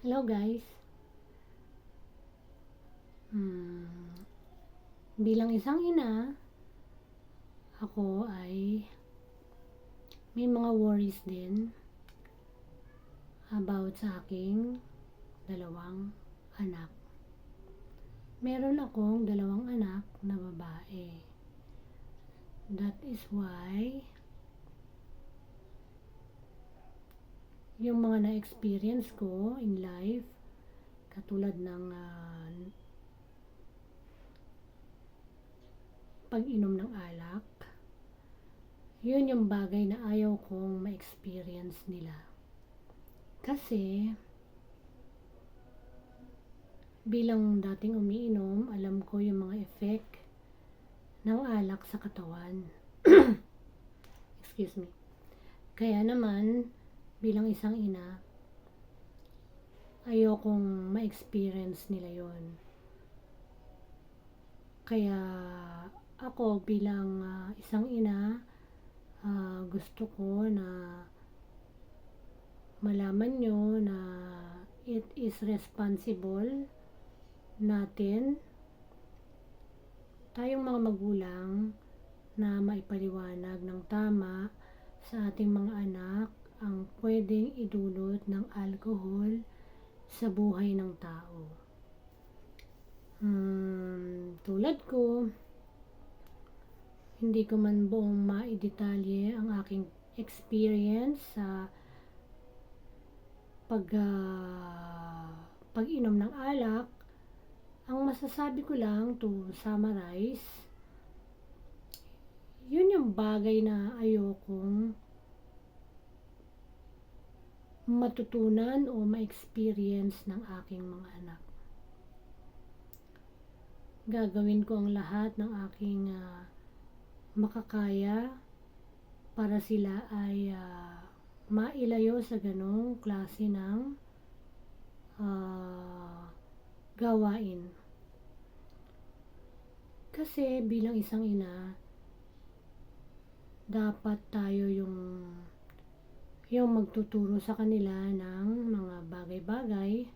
Hello guys. Hmm, bilang isang ina, ako ay may mga worries din about sa aking dalawang anak. Meron akong dalawang anak na babae. That is why yung mga na-experience ko in life, katulad ng ah, pag-inom ng alak, yun yung bagay na ayaw kong ma-experience nila. Kasi, bilang dating umiinom, alam ko yung mga effect ng alak sa katawan. Excuse me. Kaya naman, bilang isang ina, ayokong ma-experience nila yon. Kaya ako bilang ah, isang ina, ah, gusto ko na malaman nyo na it is responsible natin tayong mga magulang na maipaliwanag ng tama sa ating mga anak ang pwedeng idulot ng alcohol sa buhay ng tao. Hmm, tulad ko, hindi ko man buong maidetalye ang aking experience sa pag ah, pag-inom ng alak. Ang masasabi ko lang to summarize, yun yung bagay na ayokong matutunan o ma-experience ng aking mga anak. Gagawin ko ang lahat ng aking ah, makakaya para sila ay ah, mailayo sa ganong klase ng ah, gawain. Kasi bilang isang ina, dapat tayo yung yung magtuturo sa kanila ng mga bagay-bagay,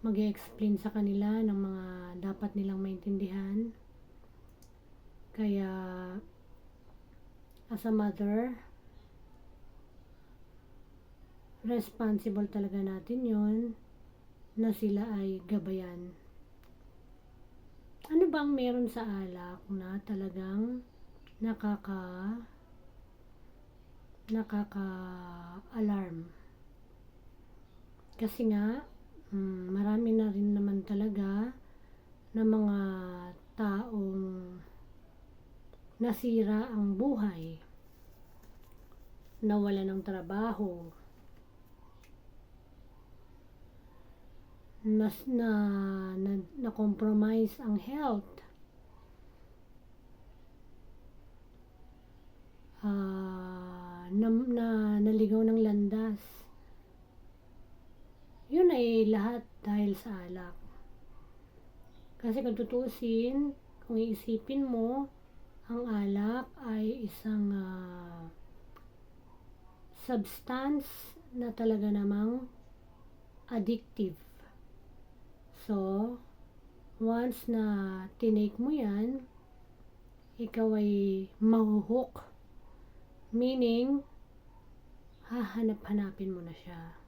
mag explain sa kanila ng mga dapat nilang maintindihan. Kaya, as a mother, responsible talaga natin yon na sila ay gabayan. Ano bang meron sa alak na talagang nakaka nakaka-alarm. Kasi nga, mm, marami na rin naman talaga na mga taong nasira ang buhay, nawala ng trabaho, nas na, na, na compromise ang health, ah, na, na naligaw ng landas. Yun ay lahat dahil sa alak. Kasi kung tutusin, kung iisipin mo, ang alak ay isang ah, substance na talaga namang addictive. So, once na tinake mo yan, ikaw ay mahuhook Meaning, hahanap-hanapin mo na siya.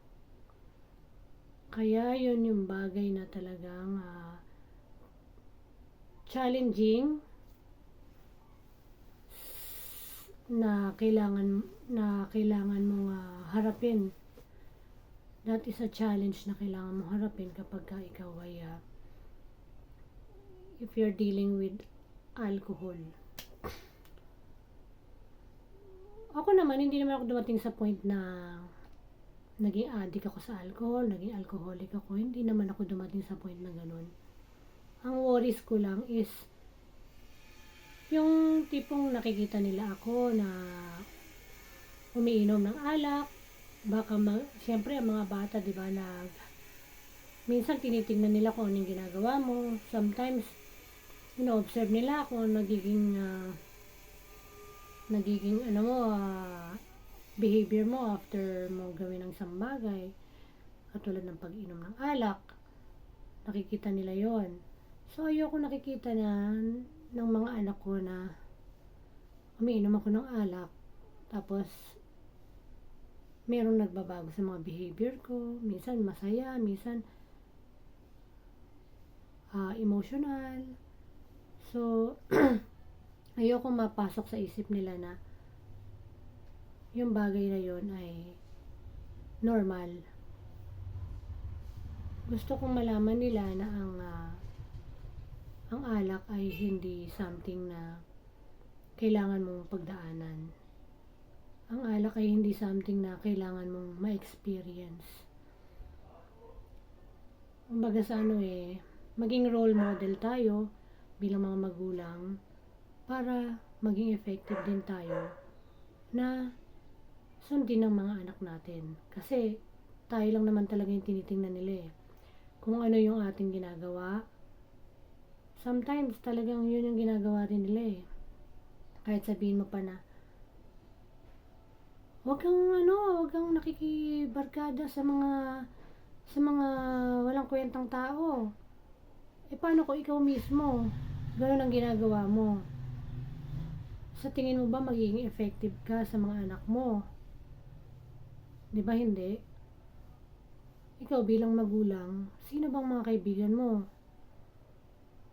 Kaya yun yung bagay na talagang ah, challenging na kailangan na kailangan mong ah, harapin. That is a challenge na kailangan mong harapin kapag ka ikaw ay ah, if you're dealing with alcohol. Ako naman, hindi naman ako dumating sa point na naging addict ako sa alcohol, naging alcoholic ako. Hindi naman ako dumating sa point na ganun. Ang worries ko lang is yung tipong nakikita nila ako na umiinom ng alak, baka ma- siyempre ang mga bata, 'di ba, nag minsan tinitingnan nila kung anong ginagawa mo. Sometimes ino-observe nila kung nagiging ah, nagiging ano mo, ah, behavior mo after mo gawin ng isang bagay. Katulad ng pag-inom ng alak. Nakikita nila yon So, ayoko nakikita na ng mga anak ko na umiinom ako ng alak. Tapos, merong nagbabago sa mga behavior ko. Minsan masaya, minsan ah, emotional. So, ayoko mapasok sa isip nila na yung bagay na yon ay normal. Gusto kong malaman nila na ang ah, ang alak ay hindi something na kailangan mong pagdaanan. Ang alak ay hindi something na kailangan mong ma-experience. Kumbaga sa ano eh, maging role model tayo bilang mga magulang para maging effective din tayo na sundin ng mga anak natin. Kasi tayo lang naman talaga yung tinitingnan nila eh. Kung ano yung ating ginagawa, sometimes talagang yun yung ginagawa rin nila eh. Kahit sabihin mo pa na, wag kang ano, wag kang nakikibarkada sa mga sa mga walang kwentang tao. Eh paano kung ikaw mismo, ganun ang ginagawa mo? Sa tingin mo ba magiging effective ka sa mga anak mo? Di ba hindi? Ikaw bilang magulang, sino bang mga kaibigan mo?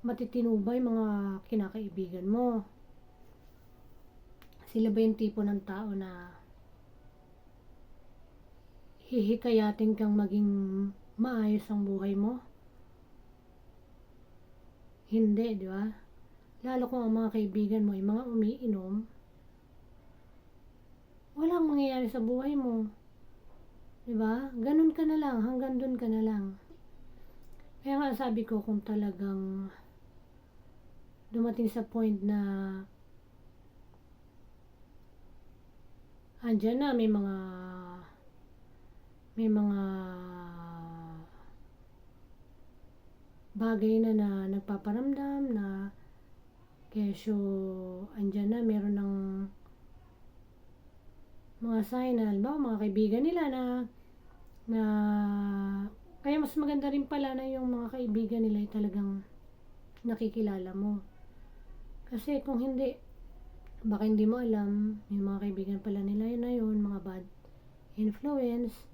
Matitino ba yung mga kinakaibigan mo? Sila ba yung tipo ng tao na hihikayatin kang maging maayos ang buhay mo? Hindi, di ba? Lalo kung ang mga kaibigan mo ay mga umiinom, walang mangyayari sa buhay mo. Di ba? Ganun ka na lang, hanggang dun ka na lang. Kaya nga sabi ko kung talagang dumating sa point na andyan na may mga may mga bagay na na nagpaparamdam na kesyo andyan na meron ng mga sign na halimbawa mga kaibigan nila na na kaya mas maganda rin pala na yung mga kaibigan nila ay talagang nakikilala mo. Kasi kung hindi baka hindi mo alam yung mga kaibigan pala nila yun na yun mga bad influence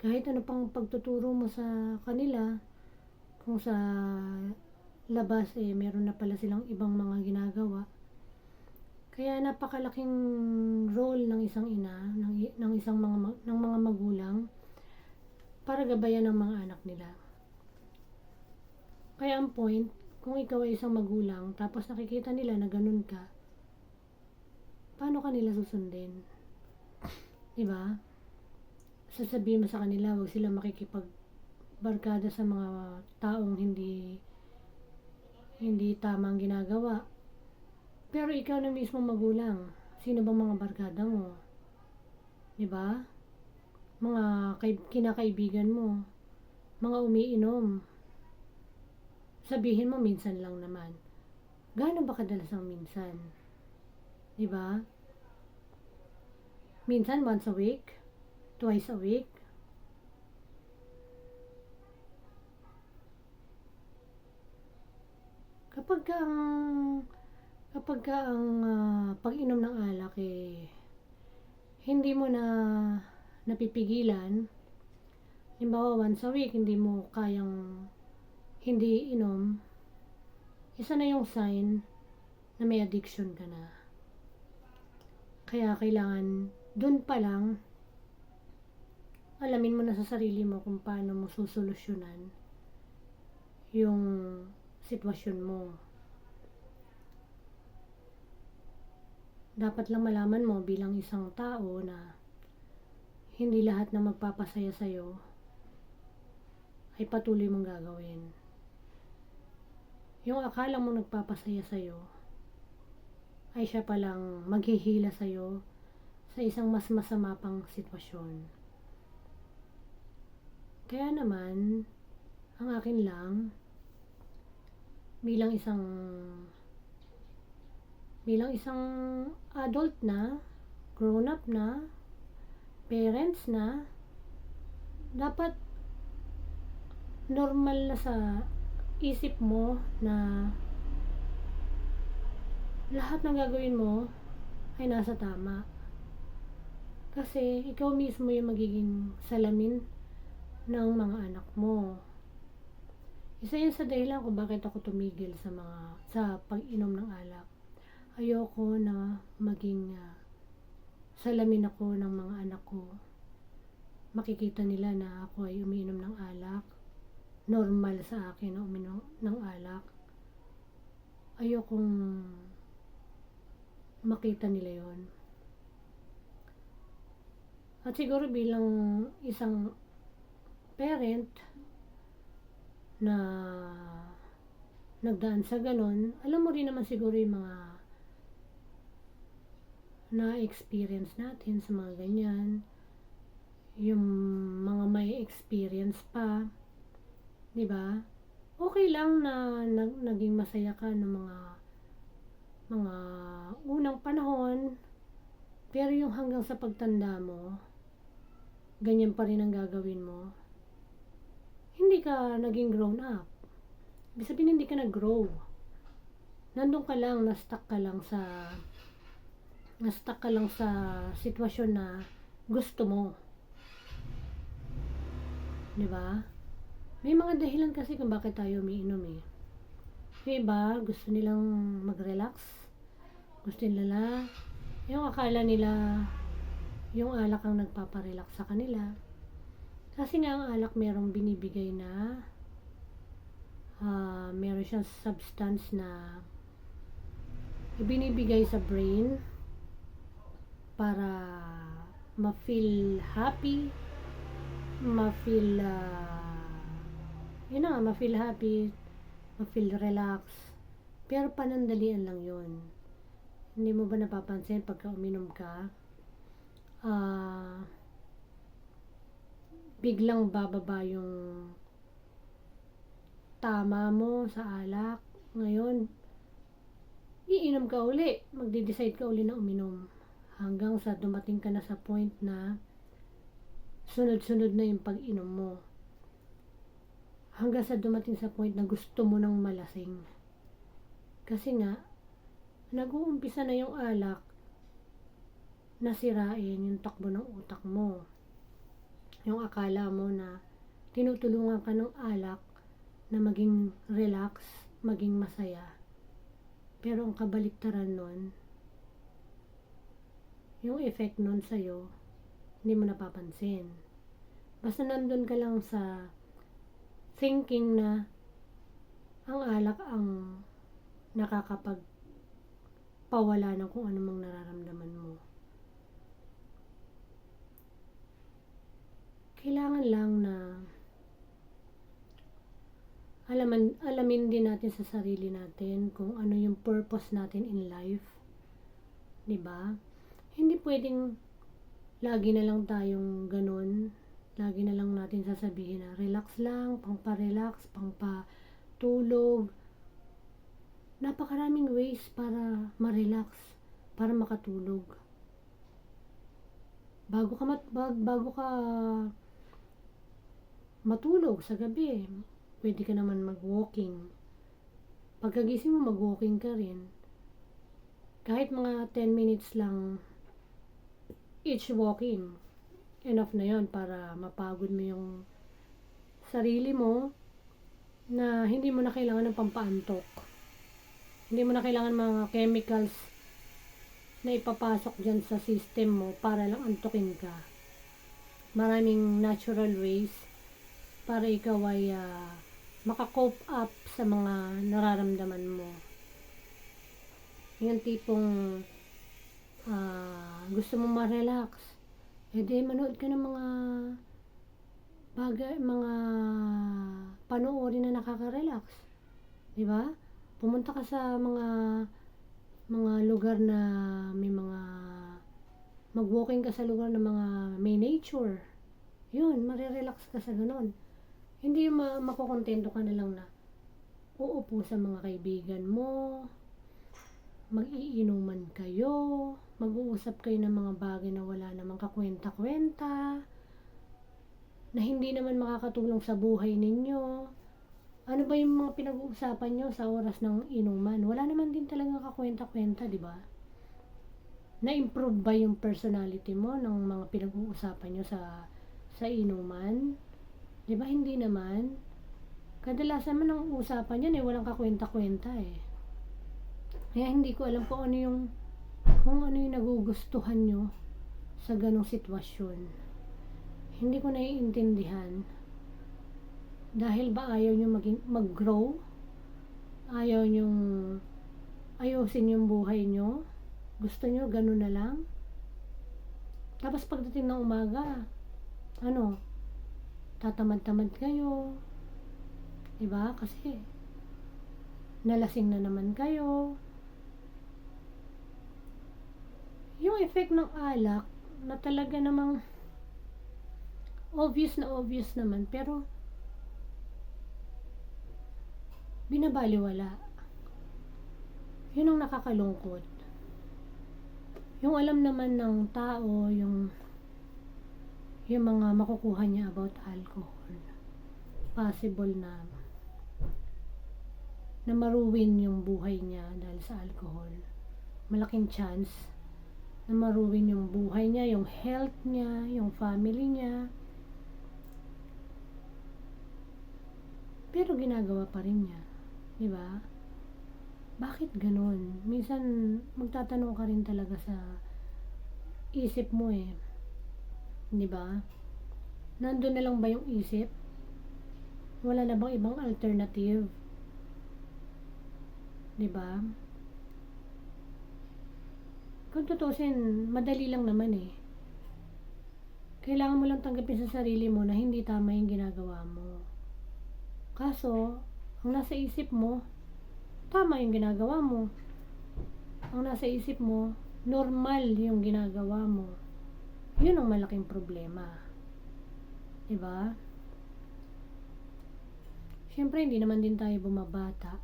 kahit ano pang pagtuturo mo sa kanila kung sa labas eh meron na pala silang ibang mga ginagawa. Kaya napakalaking role ng isang ina ng, ng isang mga ng mga magulang para gabayan ng mga anak nila. Kaya ang point kung ikaw ay isang magulang tapos nakikita nila na ganun ka paano ka nila susundin? Di ba sasabihin mo sa kanila wag sila makikipag barkada sa mga taong hindi hindi tamang ginagawa. Pero ikaw na mismo magulang. Sino bang mga barkada mo? 'Di ba? Mga kinakaibigan mo. Mga umiinom. Sabihin mo minsan lang naman. Gaano ba kadalas ang minsan? 'Di ba? Minsan once a week, twice a week, Kapag ka ang kapag ka ang ah, pag-inom ng alak eh hindi mo na napipigilan, halimbawa once a week hindi mo kayang hindi inom, isa na yung sign na may addiction ka na. Kaya kailangan dun pa lang alamin mo na sa sarili mo kung paano mo susolusyonan yung sitwasyon mo. Dapat lang malaman mo bilang isang tao na hindi lahat na magpapasaya sa'yo ay patuloy mong gagawin. Yung akala mo nagpapasaya sa'yo ay siya palang maghihila sa'yo sa isang mas masama pang sitwasyon. Kaya naman, ang akin lang, bilang isang bilang isang adult na, grown up na, parents na, dapat normal na sa isip mo na lahat ng gagawin mo ay nasa tama. Kasi ikaw mismo yung magiging salamin ng mga anak mo. Isa yun sa dahilan kung bakit ako tumigil sa mga sa pag-inom ng alak. Ayoko na maging ah, salamin ako ng mga anak ko. Makikita nila na ako ay umiinom ng alak. Normal sa akin na uminom ng alak. Ayokong makita nila yon. At siguro bilang isang parent na nagdaan sa ganon, alam mo rin naman siguro yung mga na-experience natin sa mga ganyan. Yung mga may experience pa, ba? Okay lang na nag, naging masaya ka ng mga mga unang panahon, pero yung hanggang sa pagtanda mo, ganyan pa rin ang gagawin mo, hindi ka naging grown up. Ibig sabihin, hindi ka nag-grow. Nandun ka lang, na-stuck ka lang sa na-stuck ka lang sa sitwasyon na gusto mo. Di ba? May mga dahilan kasi kung bakit tayo umiinom eh. Yung iba, gusto nilang mag-relax. Gusto nila, yung akala nila, yung alak ang nagpaparelax sa kanila. Kasi nga ang alak merong binibigay na ah meron siyang substance na ibinibigay sa brain para ma-feel happy, ma-feel ah, yun na ma-feel happy, ma-feel relax. Pero panandalian lang yun. Hindi mo ba napapansin pagka uminom ka, ah, biglang bababa yung tama mo sa alak. Ngayon, iinom ka uli. Magde-decide ka uli na uminom. Hanggang sa dumating ka na sa point na sunod-sunod na yung pag-inom mo. Hanggang sa dumating sa point na gusto mo ng malasing. Kasi nga, nag-uumpisa na yung alak na sirain yung takbo ng utak mo. Yung akala mo na tinutulungan ka ng alak na maging relax, maging masaya. Pero ang kabaliktaran nun, yung effect nun sa'yo, hindi mo napapansin. Basta nandun ka lang sa thinking na ang alak ang nakakapag pawala ng kung anumang nararamdaman mo. Kailangan lang na alaman, alamin din natin sa sarili natin kung ano yung purpose natin in life. 'Di ba? Hindi pwedeng lagi na lang tayong ganun. Lagi na lang natin sasabihin na relax lang, pangpa-relax, pangpa-tulog. Napakaraming ways para ma-relax, para makatulog. Bago ka mat, bag, bago ka matulog sa gabi, pwede ka naman mag-walking. Pagkagising mo, mag-walking ka rin. Kahit mga 10 minutes lang each walking, enough na yon para mapagod mo yung sarili mo na hindi mo na kailangan ng pampaantok. Hindi mo na kailangan mga chemicals na ipapasok dyan sa system mo para lang antukin ka. Maraming natural ways para ikaw ay uh, makakope up sa mga nararamdaman mo. Yung tipong uh, gusto mo ma-relax, eh di manood ka ng mga bagay, mga panoorin na nakaka-relax. Di ba? Pumunta ka sa mga mga lugar na may mga mag-walking ka sa lugar na mga may nature. Yun, marirelax ka sa ganun. Hindi ma makukontento ka na lang na uupo sa mga kaibigan mo, mag-iinuman kayo, mag-uusap kayo ng mga bagay na wala namang kakwenta-kwenta. na hindi naman makakatulong sa buhay ninyo. Ano ba yung mga pinag-uusapan nyo sa oras ng inuman? Wala naman din talaga kakwenta-kwenta, di ba? Na-improve ba yung personality mo ng mga pinag-uusapan nyo sa sa inuman? Di ba hindi naman? Kadalasan man ang usapan yan eh, walang kakwenta-kwenta eh. Kaya hindi ko alam kung ano yung kung ano yung nagugustuhan nyo sa ganong sitwasyon. Hindi ko naiintindihan. Dahil ba ayaw nyo maging, mag-grow? Ayaw nyo ayusin yung buhay nyo? Gusto nyo ganun na lang? Tapos pagdating ng umaga, ano, tatamad-tamad kayo. Diba? Kasi, nalasing na naman kayo. Yung effect ng alak, na talaga namang obvious na obvious naman, pero binabaliwala. Yun ang nakakalungkot. Yung alam naman ng tao, yung yung mga makukuha niya about alcohol. Possible na na maruwin yung buhay niya dahil sa alcohol. Malaking chance na maruwin yung buhay niya, yung health niya, yung family niya. Pero ginagawa pa rin niya. Di ba? Bakit ganun? Minsan, magtatanong ka rin talaga sa isip mo eh. Di ba? Nandun na lang ba yung isip? Wala na bang ibang alternative? Di ba? Kung tutusin, madali lang naman eh. Kailangan mo lang tanggapin sa sarili mo na hindi tama yung ginagawa mo. Kaso, ang nasa isip mo, tama yung ginagawa mo. Ang nasa isip mo, normal yung ginagawa mo. Yun ang malaking problema. Diba? Siyempre, hindi naman din tayo bumabata.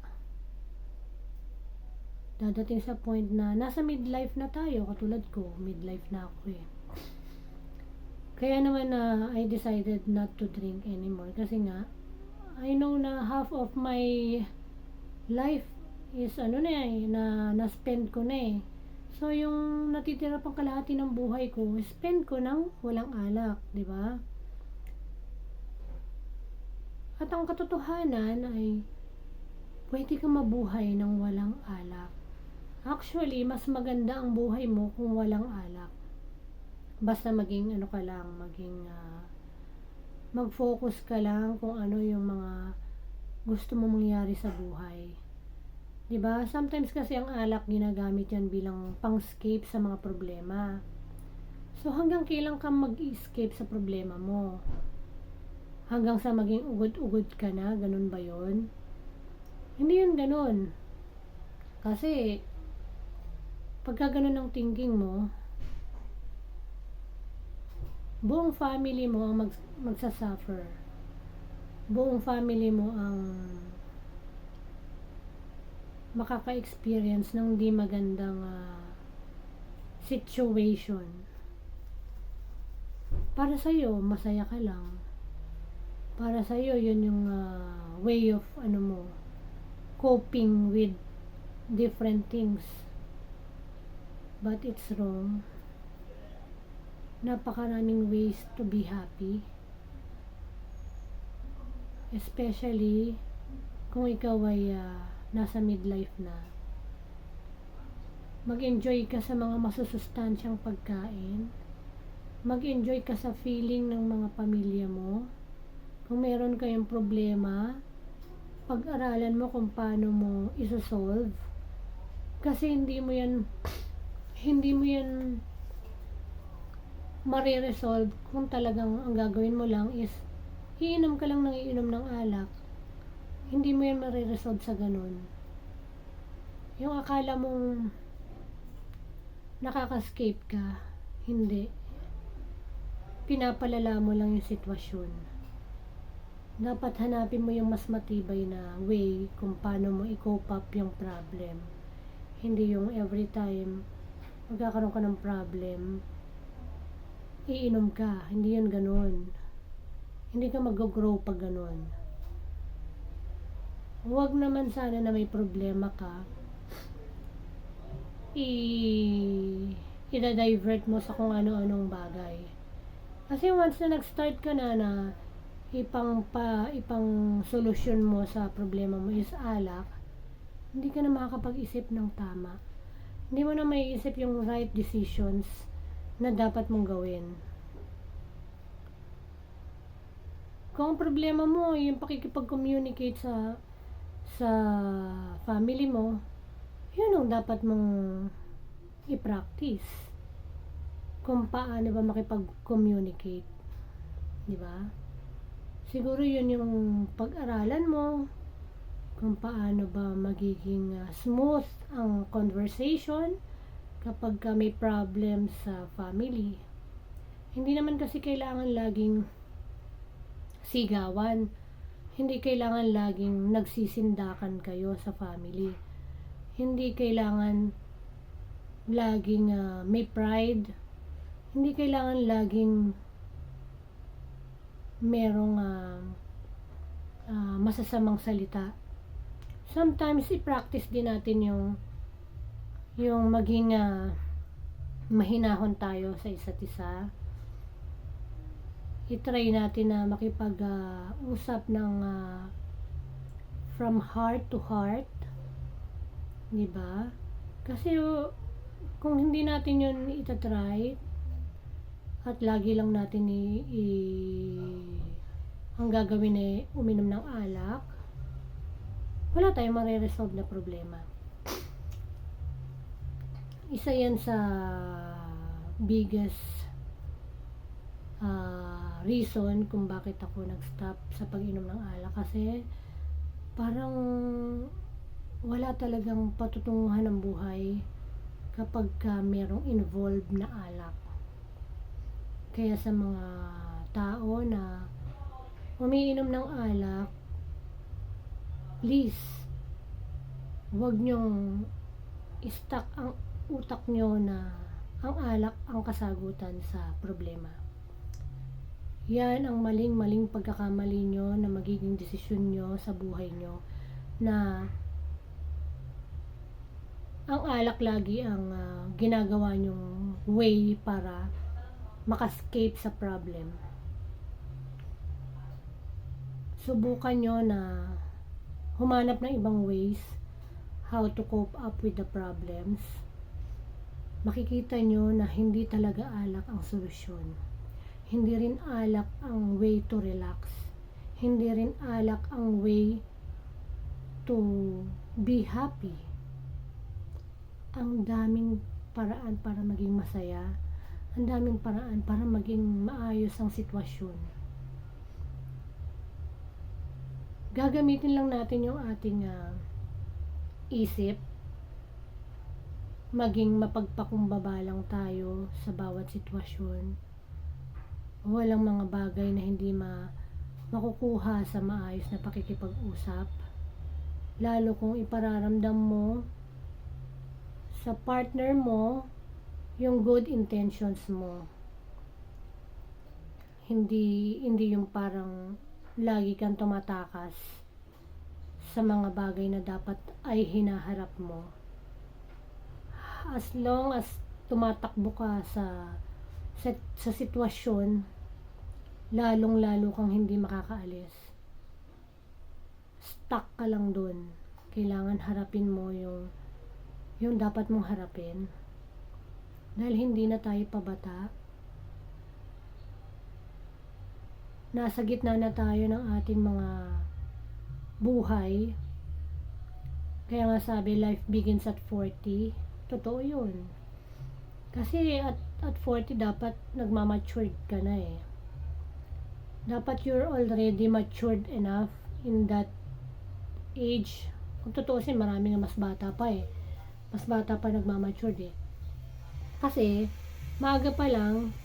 Dadating sa point na nasa midlife na tayo, katulad ko, midlife na ako eh. Kaya naman na I decided not to drink anymore kasi nga I know na half of my life is ano na eh, na na-spend ko na eh. So, yung natitira pang kalahati ng buhay ko, spend ko ng walang alak, di ba? At ang katotohanan ay pwede ka mabuhay ng walang alak. Actually, mas maganda ang buhay mo kung walang alak. Basta maging ano ka lang, maging uh, mag-focus ka lang kung ano yung mga gusto mo mangyari sa buhay. 'Di ba? Sometimes kasi ang alak ginagamit 'yan bilang pang-escape sa mga problema. So hanggang kailan ka mag-escape sa problema mo? Hanggang sa maging ugod-ugod ka na, ganun ba 'yon? Hindi 'yun ganun. Kasi pagka ganun ang thinking mo, buong family mo ang mag, magsasuffer. Buong family mo ang makaka-experience ng di magandang uh, situation. Para sa iyo, masaya ka lang. Para sa iyo, yun yung uh, way of ano mo coping with different things. But it's wrong. Napakaraming ways to be happy. Especially kung ikaw ay uh, nasa midlife na. Mag-enjoy ka sa mga masusustansyang pagkain. Mag-enjoy ka sa feeling ng mga pamilya mo. Kung meron kayong problema, pag-aralan mo kung paano mo isosolve. Kasi hindi mo yan hindi mo yan mariresolve kung talagang ang gagawin mo lang is iinom ka lang ng iinom ng alak hindi mo yan mariresolve sa ganun. Yung akala mong nakaka-escape ka, hindi. Pinapalala mo lang yung sitwasyon. Dapat hanapin mo yung mas matibay na way kung paano mo i-cope up yung problem. Hindi yung every time magkakaroon ka ng problem, iinom ka. Hindi yun ganun. Hindi ka mag-grow pag ganun. Huwag naman sana na may problema ka. I i-divert mo sa kung ano-anong bagay. Kasi once na nag-start ka na na ipang pa ipang solusyon mo sa problema mo is alak, hindi ka na makakapag-isip ng tama. Hindi mo na maiisip yung right decisions na dapat mong gawin. Kung problema mo yung pakikipag-communicate sa sa family mo, yun ang dapat mong i-practice. Kung paano ba makipag-communicate. Di ba? Siguro yun yung pag-aralan mo kung paano ba magiging ah, smooth ang conversation kapag ka may problem sa family. Hindi naman kasi kailangan laging sigawan. Hindi kailangan laging nagsisindakan kayo sa family. Hindi kailangan laging ah, may pride. Hindi kailangan laging merong ah, ah, masasamang salita. Sometimes i-practice din natin yung yung maging ah, mahinahon tayo sa isa't isa. I-try natin na makipag-usap ng ah, from heart to heart. 'Di ba? Kasi oh, kung hindi natin yun itatry at lagi lang natin i, i- ang gagawin ay uminom ng alak, wala tayong mariresolve na problema. Isa yan sa biggest reason kung bakit ako nag-stop sa pag-inom ng alak kasi parang wala talagang patutunguhan ng buhay kapag ka merong involved na alak. Kaya sa mga tao na umiinom ng alak, please, huwag nyong istak ang utak nyo na ang alak ang kasagutan sa problema. Yan ang maling-maling pagkakamali nyo na magiging desisyon nyo sa buhay nyo na ang alak lagi ang ah, ginagawa nyong way para makascape sa problem. Subukan nyo na humanap ng ibang ways how to cope up with the problems. Makikita nyo na hindi talaga alak ang solusyon. Hindi rin alak ang way to relax. Hindi rin alak ang way to be happy ang daming paraan para maging masaya, ang daming paraan para maging maayos ang sitwasyon. Gagamitin lang natin yung ating ah, isip, maging mapagpakumbaba lang tayo sa bawat sitwasyon. Walang mga bagay na hindi ma makukuha sa maayos na pakikipag-usap. Lalo kung ipararamdam mo sa partner mo yung good intentions mo. Hindi hindi yung parang lagi kang tumatakas sa mga bagay na dapat ay hinaharap mo. As long as tumatakbo ka sa sa, sa sitwasyon, lalong-lalo kang hindi makakaalis. Stuck ka lang dun. Kailangan harapin mo yung yung dapat mong harapin. Dahil hindi na tayo pabata. Nasa gitna na tayo ng ating mga buhay. Kaya nga sabi, life begins at 40. Totoo yun. Kasi at, at 40 dapat nagmamatured ka na eh. Dapat you're already matured enough in that age. Kung tutuusin, marami nga mas bata pa eh mas bata pa nagmamature eh. Kasi, maaga pa lang,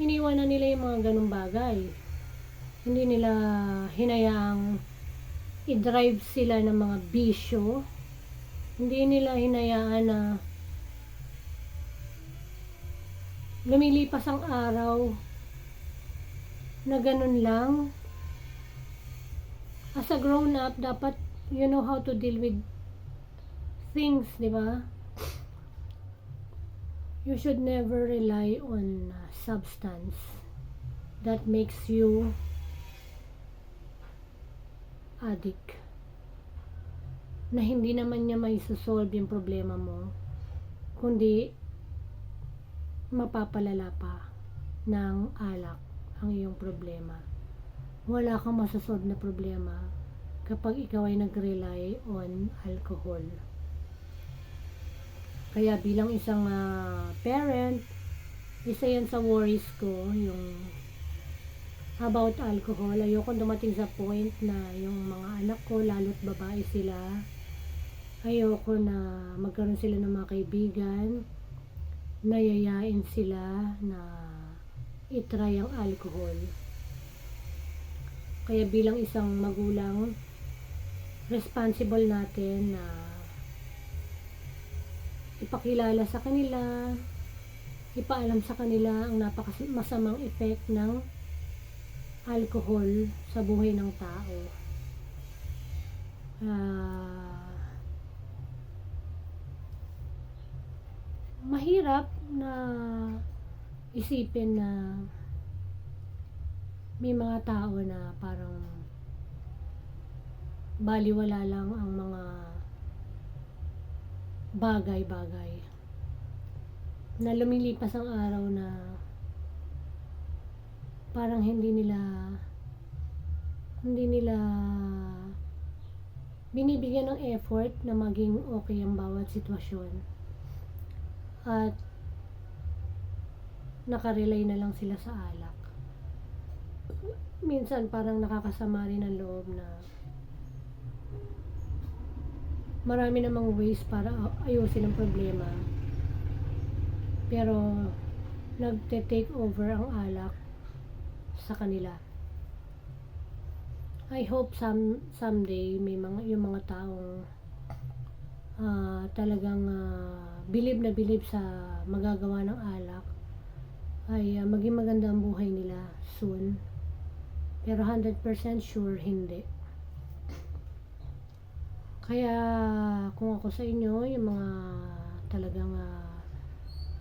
iniwan na nila yung mga ganong bagay. Hindi nila hinayaang i-drive sila ng mga bisyo. Hindi nila hinayaan na lumilipas ang araw na ganun lang as a grown up, dapat you know how to deal with things, di ba? You should never rely on substance that makes you addict na hindi naman niya may solve yung problema mo kundi mapapalala pa ng alak ang iyong problema. Wala kang masasolve na problema kapag ikaw ay nag-rely on alcohol. Kaya bilang isang ah, parent isa yan sa worries ko yung about alcohol. Ayoko dumating sa point na yung mga anak ko, lalo't babae sila, ayoko na magkaroon sila ng mga kaibigan, nayayain sila na itry ang alcohol. Kaya bilang isang magulang, responsible natin na ipakilala sa kanila, ipaalam sa kanila ang napakamasamang effect ng alcohol sa buhay ng tao. Ah, mahirap na isipin na may mga tao na parang baliwala lang ang mga bagay-bagay. Na lumilipas ang araw na parang hindi nila hindi nila binibigyan ng effort na maging okay ang bawat sitwasyon. At nakarelay na lang sila sa alak. Minsan parang nakakasama rin ang loob na marami namang ways para ayusin ang problema. Pero nagte-take over ang alak sa kanila. I hope some someday may mga yung mga taong ah, talagang ah, bilib na bilib sa magagawa ng alak ay ah, maging maganda ang buhay nila soon. Pero 100% sure hindi. Kaya kung ako sa inyo, yung mga talagang ah,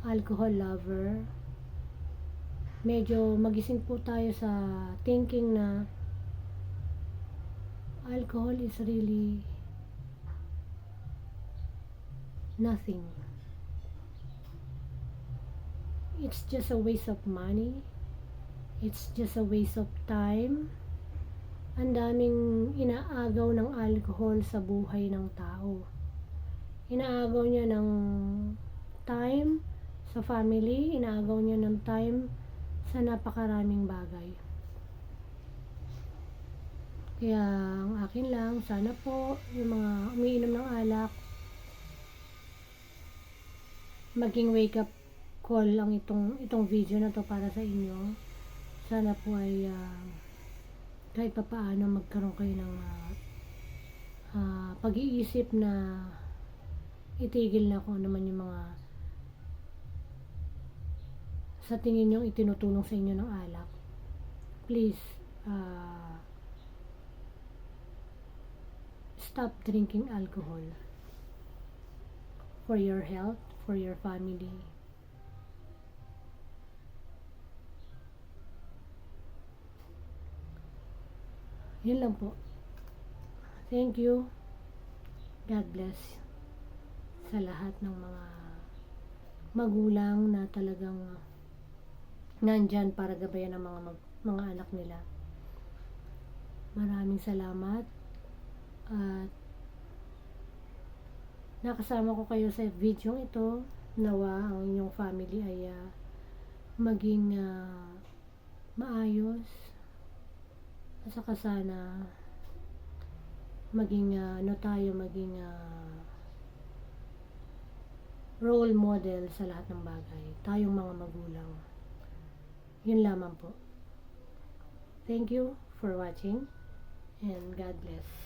alcohol lover, medyo magising po tayo sa thinking na alcohol is really nothing. It's just a waste of money. It's just a waste of time. Ang daming inaagaw ng alcohol sa buhay ng tao. Inaagaw niya ng time sa family, inaagaw niya ng time sa napakaraming bagay. Kaya ang akin lang, sana po yung mga umiinom ng alak, maging wake up call lang itong itong video na to para sa inyo. Sana po ay ah, kahit pa paano magkaroon kayo ng ah, ah, pag-iisip na itigil na kung ano man yung mga sa tingin nyo itinutulong sa inyo ng alak. Please, ah, stop drinking alcohol for your health, for your family. Yun lang po. Thank you. God bless sa lahat ng mga magulang na talagang nandyan para gabayan ng mga mag, mga anak nila. Maraming salamat at nakasama ko kayo sa video ito. Nawa ang inyong family ay ah, maging ah, maayos at saka sana maging ah, ano tayo maging ah, role model sa lahat ng bagay. Tayong mga magulang. Yun lamang po. Thank you for watching and God bless